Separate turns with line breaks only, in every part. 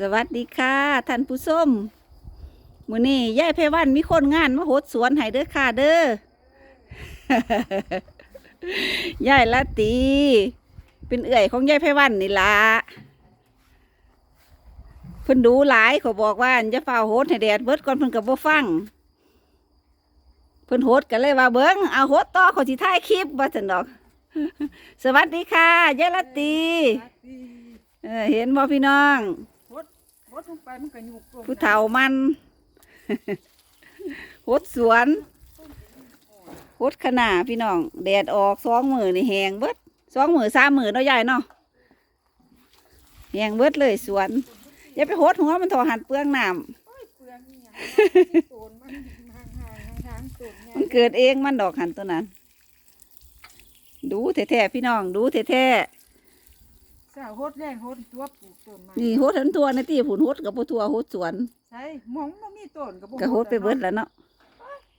สวัสดีค่ะท่านผู้ชมมื้อนี้ยายไพวันมีคนงานมาโหดสวนให้เด้อค่ะเด้อยายละตี เป็นเอื่อยของยายไพวันนี่ล่ะเพิ่นดูหลายเขาบอกว่าอย่าฝ้าวโหดให้แดดเบิดก่อนเพิ่นก็บ่ฟังเพิ่นโหดกันเลยว่าเบิ่งเอาโหดต่อเขาสิถ่ายคลิปว่าซั่นดอก สวัสดีค่ะยายละตีเออเห็นบ่พี่น้อง
ว ดลงไปมันก็ยุบลง
ผู้เฒ่ามัน หดสวนหดขนาพี่น้อง แดดออกสองมือนี่แหงเบิดสองมือสามมือเนาะยายเนาะแหงเบิดเลยสวน อย่าไปหดหัวมันทอหันเปลืองน้
โอ้ยเปลืองนี่ยังโตนมันห่างห่างห่างห่างๆต้นใหญ่ำ
มันเกิดเองมันดอกหันตัวนั้น ดูแท้ๆพี่น้อง ดูแท้
สาวโหดแรงโหดตัวปลูกต้นไม้
ๆนี่หดทันทัวในะตีผุนหดกับบัทัวหดสวน
ใช่หมองมันมีต้นกับ
ก็หดไปเบิดแล้วเนาะ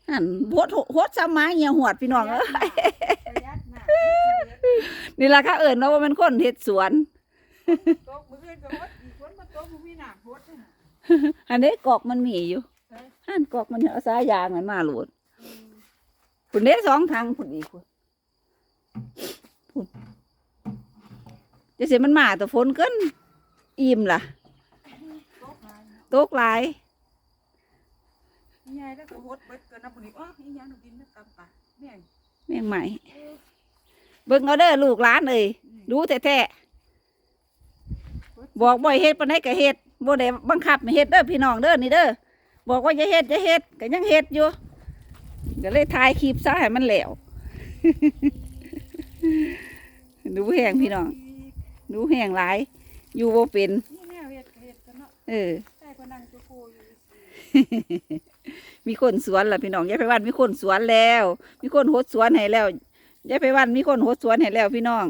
อันหดหดซ้ำมาเหี่ยวหวดพี่น้องเอ้ย
ประหยัดน้ำ
นี่ล่ะค่ะเอิญว่ามันคนเฮ็ดสวน
ตกมือเอื้อนก็หดอีกคนมาตกมือมีน้ำหดเนี่ย
อันนี้กอกมันมีอยู่
ใช่
อันกอกมันเอาสายยางมันมาโหลดคุณเด้สองทางคุณอีกคุณคุณ จะเสียมันมาแต่ฝนเกินอิ่มล่ะ
ตกหาย
ตกหลาย
นี่ไงแล้วก็หดเบิดเกินน้ำปุ่นอีกอ๋ออีหยังหนูกินนะตำปลาแม่ง
แม่งใหม่เบิ่งเอาเด้อลูกหลานเอ้ยดูแท้ๆบอกบ่ให้เฮ็ดปานใดก็เฮ็ดบ่ได้บังคับให้เฮ็ดเด้อพี่น้องเด้อนี่เด้อบอกว่าอย่าเฮ็ดอย่าเฮ็ดก็ยังเฮ็ดอยู่ก็เลยถ่ายคลิปซะให้มันแล้วดูแหงพี่น้อง ดูแหงหลาย อยู่บ่เป็น
นี่แนวเฮ็ดก็เฮ็ดกันเนาะ
เออ
ใช่พนังตัวโคอยู่
มีคนสวนล่ะพี่น้องยายไพวันมีคนสวนแล้ว มีคนหดสวนให้แล้วยายไพวันมีคนหดสวนให้แล้วพี่น้อง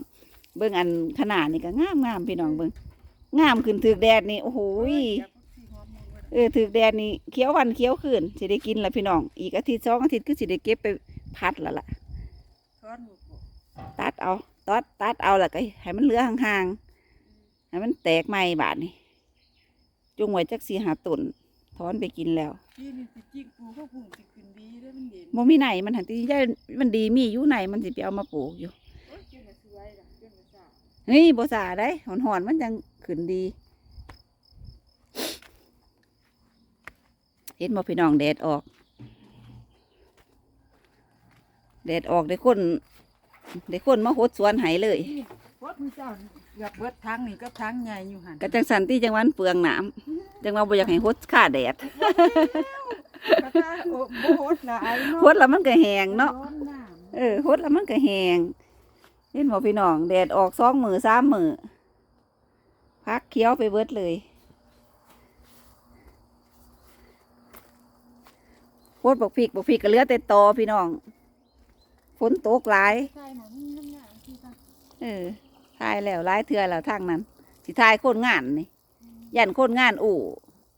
เบิ่งอันขนาดนี่ก็งามงามพี่น้องเบิ่งงามขึ้นถึกแดดนี่โอ้โหย
อยากสิหอมมือเบิด
เออถึกแดดนี่เขียววันเขียวขึ้นสิได้กินแล้วพี่น้อง อีกอาทิตย์สองอาทิตย์คือสิได้เก็บไปพัดแล้วล่ะ
ช้อนหมูกบ่
ตัดเอา ตัดตัดเอาแล้วก็ให้มันเหลือห่างๆให้มันแตกใหม่บาดนี่จงไว้จักสีหาต้นถอนไปกินแล้ว
ที่นี่สิจิกปลูกก็ปลูกสิขึ้นดีเด้อมันเด่น
บ่มีไหนมันหันที่ได้มันดีมีอยู่ไหนมันสิไปเอามาปลูกอยู่
โอ้ยเจ้าน่ะสวยล่ะเจ้าน่ะสาว
เฮ้ยบ่สาได้หอนหอนๆมันจังขึ้นดี เห็นบ่พี่น้องแดดออก แดดออกได้คน ได้คนมาหดสวนไหเลย
นี่พดมือเจ้าอยากเบิดทางนี่กับทางใหญ่อยู่หั่น
ก็จังสันที่จังหวันเปลืองน้ำจังว่าบ่อยากให้หดค่าแดด
กระทะโอ้บ่โหดหลายเนาะ
หดแล้วมันก็แห้งเนาะ
ร้อนน้ำ
เออหดแล้วมันก็แห้งเห็นบ่พี่น้องแดดออกสองมือสามมือพักเคี้ยวไปเบิดเลยโคตรบอกพริกบอกพริกก็เหลือแต่ตอพี่น้อง ฝนตกหลาย
ใช่หมอนี่น้ำหน้าที่ตา
เออทายแล้วหลายเทื่อแล้วทางนั้นสิทายคนงานนี่ยันคนงานอู่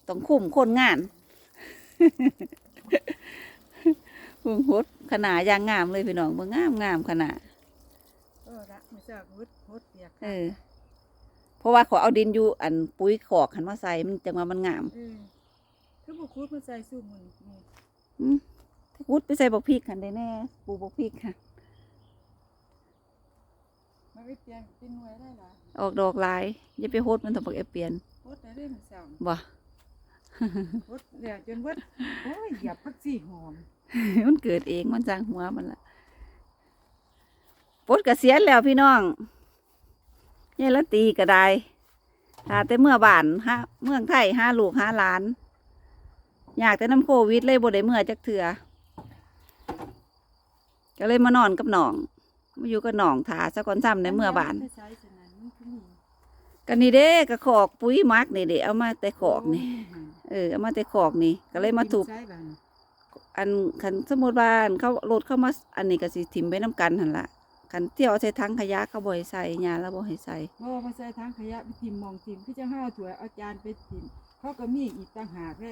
ต้องคุมคนงานเบิ่งหดขนาดยางงามเลยพี่น้องเบิ่งงามงามขนาด
เออละมือเจ้าหดหดเปียก
เออ เพราะว่าเขาเอาดินอยู่ อันปุ๋ยขอกหันมาใส่มันจังว่ามันงาม
เออคือบ่คูดมาใส่ซุ่มมันนี่
อืมถ้า กุดไปใส่บกพริกหันได้แน่ปลูกบกพริกค่ะ
มันไปเปลี่ยนเป็นหน่วยได้ล่ะ
ออกดอกหลายอย่าไปโหดมันต้องบักเอเปลียน
หดได้เด้อมือเจ้า
บ่
หดเดี๋ยวจนเบิดโอ้ยเหยียบผักชีหอม
มันเกิดเองมันจางหัวมันละปลดเกษียณแล้วพี่น้องยายละตีก็ได้ถ้าแต่เมื่อบ้านฮะเมืองไทยห้าลูกห้าหลาน อยากแต่น้ำโควิดเลยบ่ได้เมื่อจักเถื่อ ก็เลยมานอนกับหนองมาอยู่กับหนองถาซะก่อนซ้ำในเมื่อบ้าน
ไปใส่ฉะนั้นมันคือมี
กันนี่เด้กระขอกปุ๋ยหมักนี่เด้เอามาแต่ขอกนี่เออเอามาแต่ขอกนี่ ก็เลยมาถูก
ใส่บ้าน
อันคันสมมุติว่าอันเขารถเข้ามาอันนี้ก็สิถิ่มไปน้ำกันหั่นละคันเที่ยวเอาใส่ถังขยะเขาบ่ให้ใส่ยาแล้วบ่ให้ใส่
บ่มาใส่ถังขยะไปทิ่มหมองทิ่มคือจังห้าถ้วยเอาจานไปทิ่มเขาก็มีอีกต่างหากแค่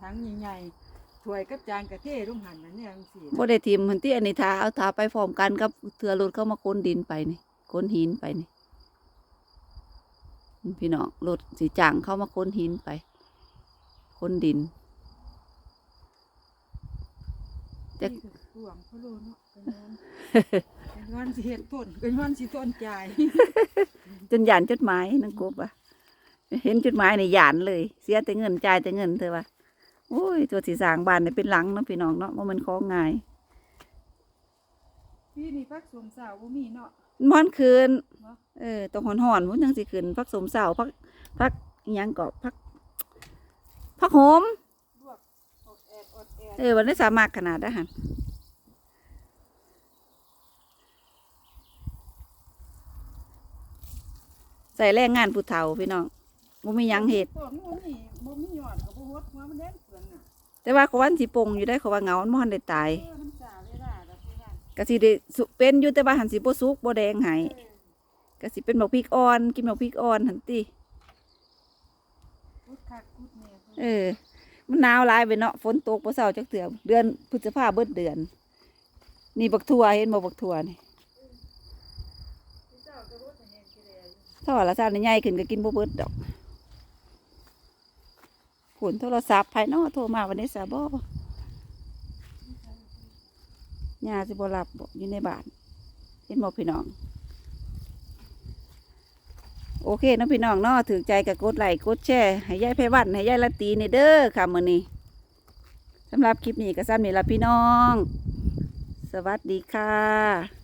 ถังใหญ่ๆ ถ้วยกับจานกระเทลงหันนั่นเนี่ยจังซี่
บ่ได้ถิ่มหันที่อันนี้ทาเอาทาไปพร้อมกันกับเทือรถเข้ามาก้นดินไปนี่ก้นหินไปนี่พี่น้องรถสีจางเข้ามาค้นหินไปค้นดินจะ
นี่ก็กวางพะโลเนาะเป็นวันเป็นวันสิเฮ็ดต้นเป็นวันสิต้นใจาย
จนหยานจดหมายนังกบอะเห็นจดหมายในหยานเลย เสียแต่เงินจ่ายแต่เงินเธอว่าโอ้ยตัวสีสร้างบ้านเนี่ยเป็นหลังเนาะพี่น้องเนาะว่ามันของง่าย
พี่นี่พักสวมสาวบ่มีเนาะ
มอนคืน
เนาะ
เออตรงหอนหอนๆพุ่นยังสิคืนพักสมเสาพักพักอิหยังเกาะพักพักโหม
ลวกอดแอดอดแอด
เออวันนี้สามารถขนาดได้หันใส่แรงงานผู้เฒ่าพี่น้องบ่มีหยังเหตุ
ต้นบ่มีบ่มียอดก็บ่ฮ ดหัวมันแดงเปลืองน่ะ
แต่ว่าเขาวันสิปลงอยู่ได้เขาว่าเหงามันบ่ทันได้ตาย
เออมันสาเวลาดอกพี่นั่น
ก็สิได้สุเป็นอยู่แต่ว่าหันสิบ่สุกบ่แดงให้
เออ
ก็สิเป็นบักพริกอ่อนกินบักพริกอ่อนหันติ
กุดคักกุดแน่
เออ มันหนาวหลายไปเนาะฝนตกบ่เซาจักเทื่อเดือนพฤษภาเบิดเดือน นี่บักทั่วเห็นบ่บักทั่วนี่
พี่เจ้าก็บ่ทันเห็นกี่แลอยู่
ถ้าว่าละซานใหญ่ขึ้นก็กินบ่เบิดดอก ผลโทรศัพท์ภายนอกโทรมาวันนี้ซะบ่ย่าสิบ่รับอยู่ในบ้านเห็นบ่พี่น้อง โอเคเนาะพี่น้องเนาะถือใจกับกดไลค์กดแชร์ให้ยายไพวันให้ยายละตีในเด้อค่ะมื้อนี้สำหรับคลิปนี้ก็ซ้ำนี่ละพี่น้อง สวัสดีค่ะ